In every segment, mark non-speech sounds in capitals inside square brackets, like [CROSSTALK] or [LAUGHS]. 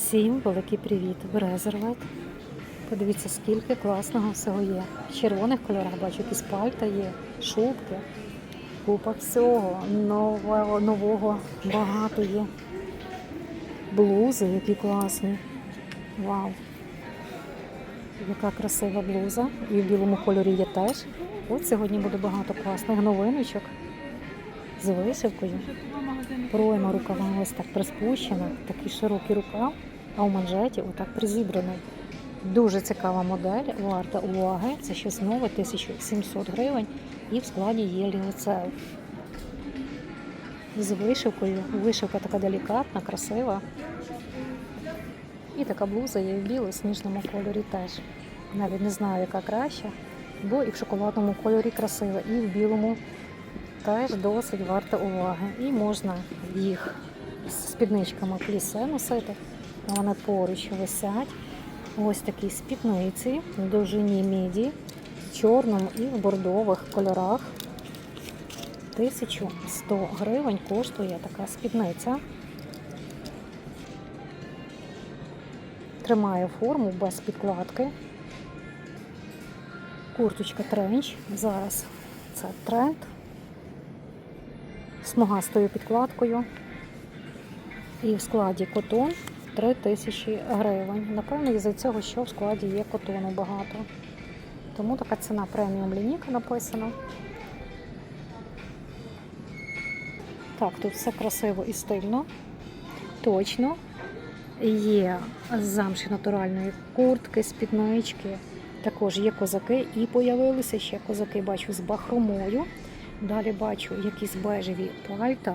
Всім великий привіт! В Резервет. Подивіться, скільки класного всього є. В червоних кольорах бачу, якісь пальта є, шубки, купа всього. Нового, нового багато є. Блузи, які класні. Вау! Яка красива блуза. І в білому кольорі є теж. От сьогодні буде багато класних новиночок з вишивкою. Пройма рукава ось так приспущена, такий широкий рукав, а у манжеті отак призібраний. Дуже цікава модель, варта уваги. Це щось нове, 1700 гривень, і в складі є ліцеу. З вишивкою. Вишивка така делікатна, красива. І така блуза є в біло сніжному кольорі теж. Навіть не знаю, яка краща, бо і в шоколадному кольорі красива, і в білому теж досить варта уваги. І можна їх з спідничками плісе носити. Вони поруч висять. Ось такі спідниці в довжині міді, в чорному і в бордових кольорах. 1100 гривень коштує така спідниця. Тримає форму без підкладки. Курточка тренч. Зараз це тренд смугастою підкладкою. І в складі котон 3 тисячі гривень. Напевно, із-за цього, що в складі є котону багато. Тому така ціна преміум лінійка написана. Так, тут все красиво і стильно. Точно. Є замші натуральної куртки, спіднички. Також є козаки і появилися ще козаки, бачу, з бахромою. Далі бачу якісь бежеві пальта,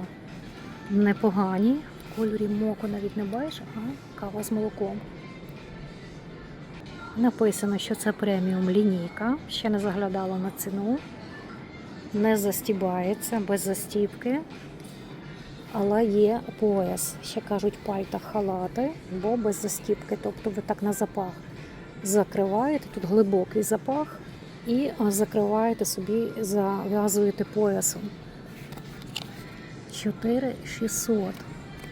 непогані. Кольорі моко навіть не беж, а кава з молоком. Написано, що це преміум лінійка. Ще не заглядала на ціну. Не застібається без застібки. Але є пояс. Ще кажуть пальта халати, бо без застібки. Тобто ви так на запах закриваєте. Тут глибокий запах і закриваєте собі, зав'язуєте поясом. 4600.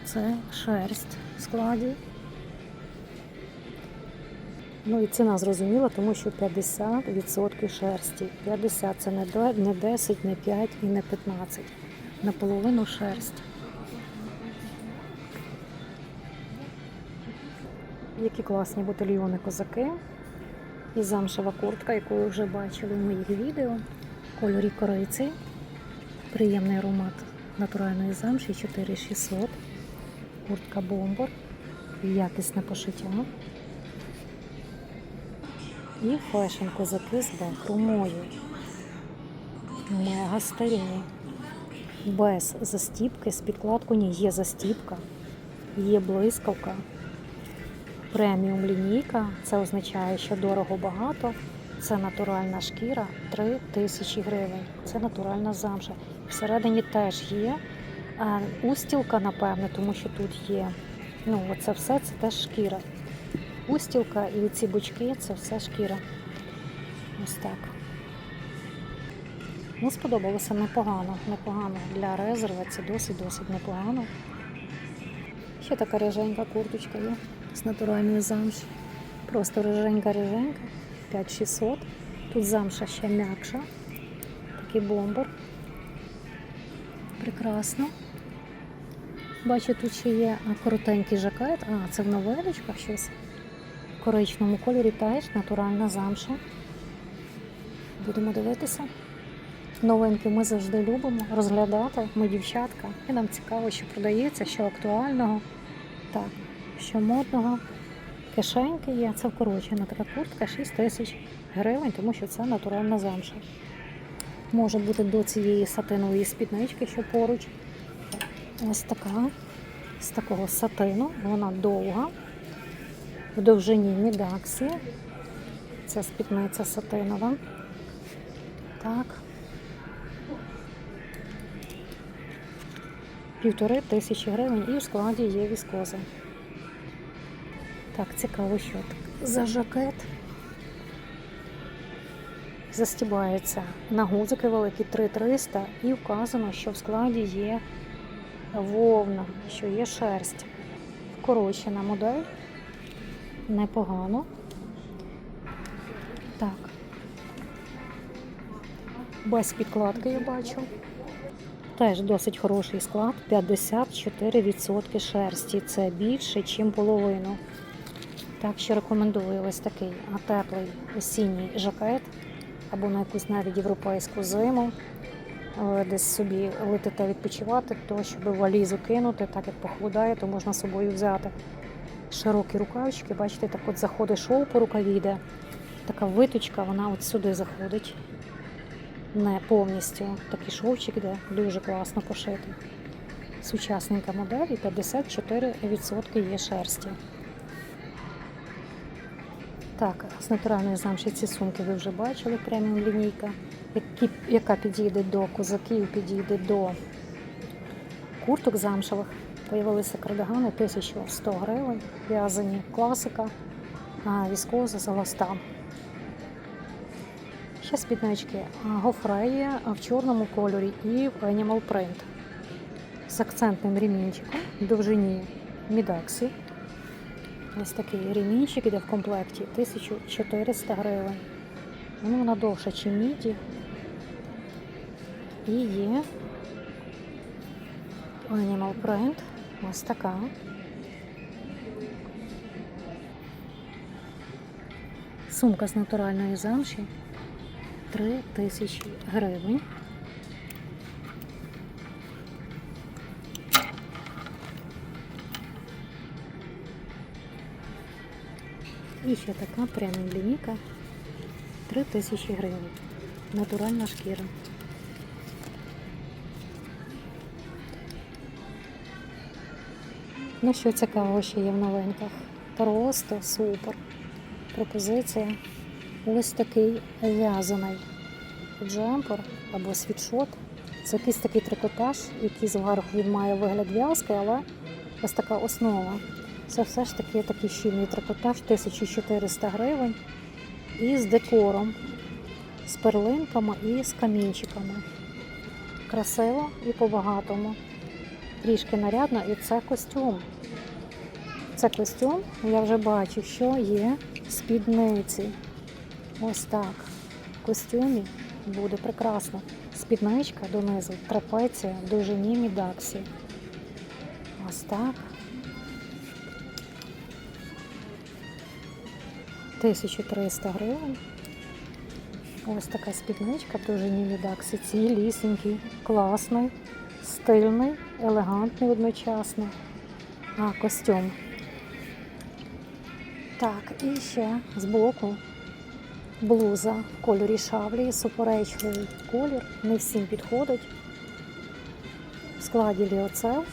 Це шерсть в складі. Ну і ціна зрозуміла, тому що 50% шерсті. 50 це не 10, не 5 і не 15. Наполовину шерсть. Які класні ботильйони козаки. І замшева куртка, яку ви вже бачили в моїх відео. Кольорі кориці. Приємний аромат натуральної замші 4600. Куртка бомбор. Якісне пошиття. І фешн козаки з бахромою. Мега старі. Без застіпки, з підкладку ні, є застіпка, є блискавка. Преміум лінійка. Це означає, що дорого багато. Це натуральна шкіра 3 тисячі гривень. Це натуральна замша. Всередині теж є устілка, напевне, тому що тут є. Ну, оце все це теж шкіра. Устілка і ці бочки це все шкіра. Ось так. Ну, сподобалося непогано, непогано. Для резерва це досить-досить непогано. Ще така риженька курточка є з натуральної замші. Просто риженька-риженька, 5600. Тут замша ще м'якша. Такий бомбер. Прекрасно. Бачу, тут ще є коротенький жакет. А, це в новелечках щось. В коричному кольорі теж натуральна замша. Будемо дивитися. Новинки ми завжди любимо розглядати. Ми дівчатка. І нам цікаво, що продається, що актуального. Так, що модного. Кишеньки є, це вкорочена така куртка 6 тисяч гривень, тому що це натуральна замша. Може бути до цієї сатинової спіднички, що поруч. Ось така, з такого сатину, вона довга, в довжині мідаксі. Це спідниця сатинова. Так. Півтори тисячі гривень і в складі є віскоза. Так, цікаво, що так. За жакет застібається на гузики великі 3300 і вказано, що в складі є вовна, що є шерсть. укорочена модель. Непогано. Так. Без підкладки я бачу. Теж досить хороший склад. 54% шерсті. Це більше, ніж половину. Так що рекомендую ось такий теплий осінній жакет або на якусь навіть європейську зиму. Е, Десь собі летите відпочивати, то щоб валізу кинути, так як похолодає, то можна з собою взяти. Широкі рукавички, бачите, так от заходить шоу по рукаві йде. Така виточка, вона от сюди заходить. Не повністю. Такий шовчик йде, дуже класно пошитий. Сучасненька модель і 54% є шерсті. Так, з натуральної замші ці сумки ви вже бачили, преміум лінійка, які, яка підійде до козаків, підійде до курток замшевих. Появилися кардигани 1100 гривень, в'язані класика, а віскоза з еластан. Ще спіднички гофреї в чорному кольорі і в Animal Print з акцентним ремінчиком в довжині мідаксі. Ось такий ремінчик іде в комплекті 1400 гривень. Ну, вона довша, ніж міді. І є Animal Print. Ось така. Сумка з натуральної замші 3000 гривень. І ще така преміум лінійка 3000 гривень. Натуральна шкіра. Ну що цікавого ще є в новинках? Просто супер. Пропозиція. Ось такий в'язаний джемпер або світшот. Це якийсь такий трикотаж, який зверху він має вигляд в'язки, але ось така основа. Це все ж таки такий щільний трикотаж 1400 гривень і з декором, з перлинками і з камінчиками. Красиво і по-багатому. Трішки нарядно, і це костюм. Це костюм, я вже бачу, що є спідниці. Ось так. В костюмі буде прекрасно. Спідничка донизу, трапеція, в довжині мідаксі. Ось так. 1300 гривень. Ось така спідничка в довжині мідаксі. Цілісінький, класний, стильний, елегантний одночасно. А, костюм. Так, і ще збоку блуза в кольорі шавлі, суперечливий колір, не всім підходить. В складі ліоцел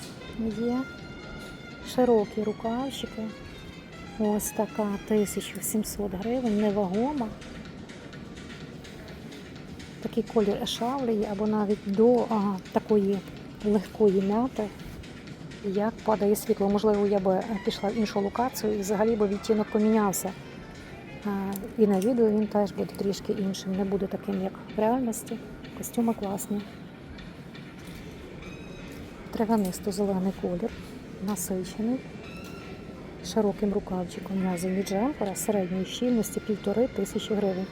є широкі рукавчики. Ось така 1700 гривень, невагома. Такий колір ешавлії або навіть до ага, такої легкої мяти, як падає світло. Можливо, я би пішла в іншу локацію і взагалі би відтінок помінявся. І на відео він теж буде трішки іншим, не буде таким, як в реальності. Костюми класні. Травянисто-зелений колір, насичений, широким рукавчиком в'язані джемпера середньої щільності півтори тисячі гривень.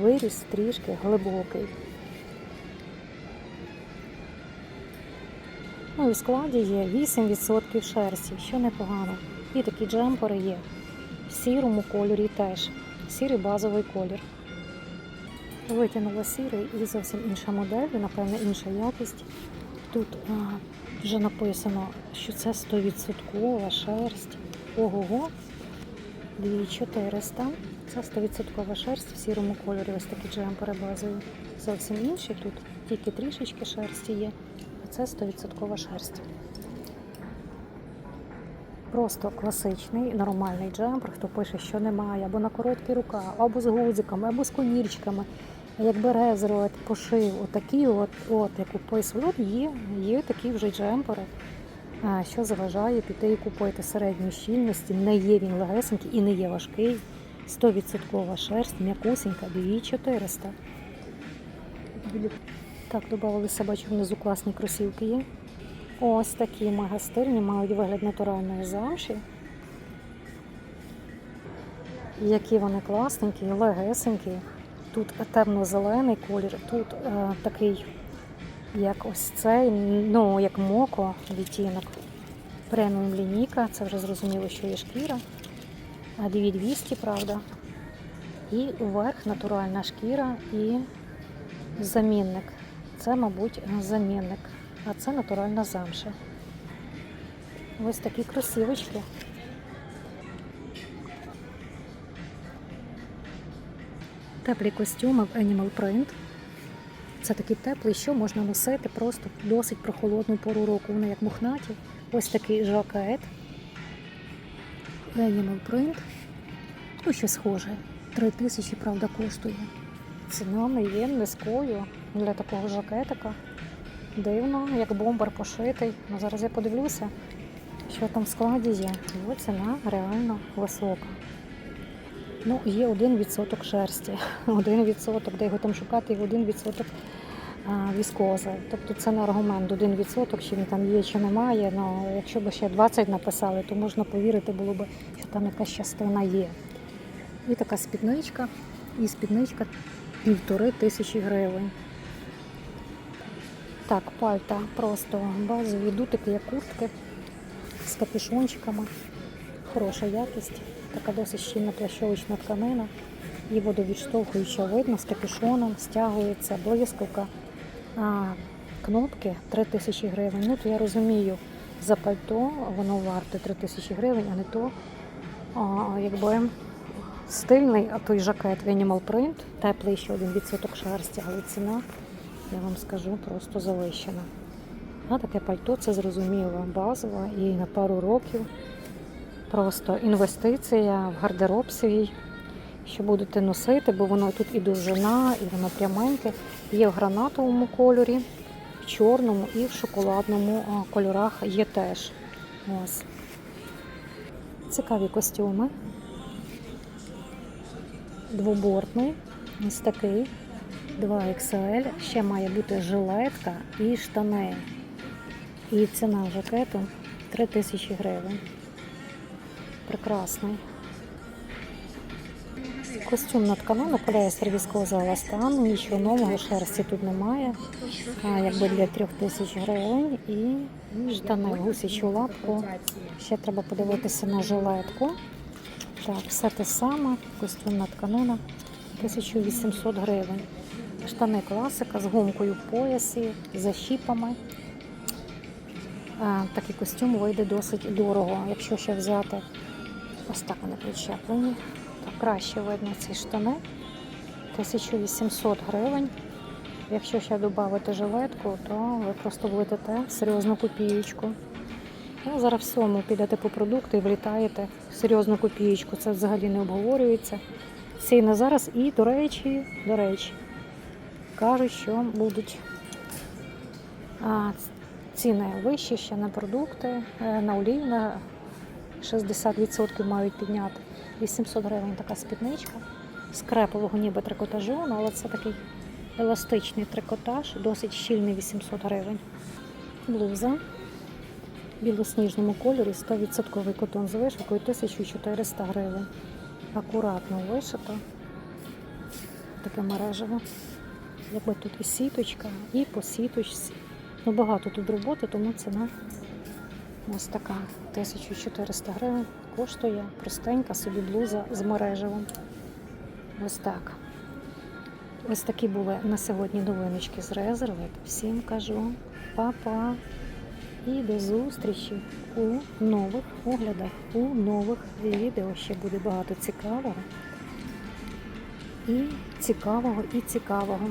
Виріс трішки глибокий. В складі є 8% шерсті, що непогано. І такі джемпери є в сірому кольорі теж. Сірий базовий колір. Витягнула сірий і зовсім інша модель, і, напевно, інша якість. Тут а, вже написано, що це 100% шерсть. Ого-го, 2400. Це 100% шерсть в сірому кольорі. Ось такі джемпери базові. Зовсім інші. Тут тільки трішечки шерсті є, це 100% шерсть. Просто класичний нормальний джемпер, хто пише, що немає, або на короткі рука, або з гудзиками, або з конірчиками. Як бере зробить пошив, отакі, от, от як описую, от є, є такі вже джемпери, що заважає піти і купити середньої щільності. Не є він легесенький і не є важкий. 100% шерсть, м'якусенька, 2400. Так, додавалися, бачу, внизу класні кросівки є. Ось такі мегастильні, мають вигляд натуральної замші. Які вони класненькі, легесенькі. Тут темно-зелений колір, тут е, такий, як ось цей, ну, як моко відтінок. Преміум лінійка, це вже зрозуміло, що є шкіра. А 2200, правда. І вверх натуральна шкіра і замінник. Це, мабуть, замінник. А це натуральна замша. Ось такі красивочки. Теплі костюми в Animal Print. Це такі теплі, що можна носити просто досить прохолодну пору року. Вони як мухнаті. Ось такий жакет. Animal Print. Ну, що схоже. Три тисячі, правда, коштує. Ціна не є низькою для такого жакетика. Дивно, як бомбер пошитий. Ну, зараз я подивлюся, що там в складі є. Його ціна реально висока. Ну, є 1% шерсті, [LAUGHS] 1%, де його там шукати, і 1% а, віскози. Тобто це не аргумент 1%, чи він там є, чи немає. Ну, якщо б ще 20 написали, то можна повірити було б, що там якась частина є. І така спідничка, і спідничка півтори тисячі гривень. Так, пальта просто базові дутики, як куртки з капюшончиками. Хороша якість, така досить щільна плащовочна тканина. І водовідштовхуюча видно з капюшоном, стягується, блискавка. А, кнопки 3 тисячі гривень. Ну, то я розумію, за пальто воно варте 3 тисячі гривень, а не то, а, якби стильний, а той жакет Animal Print, теплий ще 1% шерсті, але ціна, я вам скажу, просто завищена. А таке пальто це зрозуміло, базово і на пару років. Просто інвестиція в гардероб свій, що будете носити, бо воно тут і довжина, і воно пряменьке. Є в гранатовому кольорі, в чорному і в шоколадному кольорах є теж. Ось. Цікаві костюми. Двобортний, ось такий. 2XL. Ще має бути жилетка і штани. І ціна жакету 3000 гривень. Прекрасний. Костюмна тканина, поліестер військового еластан, нічого нового, шерсті тут немає. А, якби для трьох тисяч гривень. І штани, гусячу лапку. Ще треба подивитися на жилетку. Так, все те саме, костюмна тканина 1800 гривень. Штани класика з гумкою в поясі, за щіпами. Такий костюм вийде досить дорого. Якщо ще взяти ось так вони причеплені, то краще видно ці штани. 1800 гривень. Якщо ще додати жилетку, то ви просто влетите серйозну копієчку. Ну, зараз всьому підете по продукти і влітаєте серйозну копієчку. Це взагалі не обговорюється. Ціни зараз і, до речі, до речі, кажуть, що будуть ціни вищі ще на продукти, е, на олію на 60% мають підняти. 800 гривень така спідничка з крепового ніби трикотажу, але це такий еластичний трикотаж, досить щільний 800 гривень. Блуза в білосніжному кольорі 100% котон з вишивкою 1400 гривень. Акуратно вишито. Таке мережево. Якби тут і сіточка, і по сіточці. Ну, багато тут роботи, тому ціна ось така. 1400 гривень коштує простенька собі блуза з мережевим. Ось так. Ось такі були на сьогодні новиночки з резерву. Всім кажу па-па. І до зустрічі у нових оглядах, у нових відео. Ще буде багато цікавого. І цікавого, і цікавого.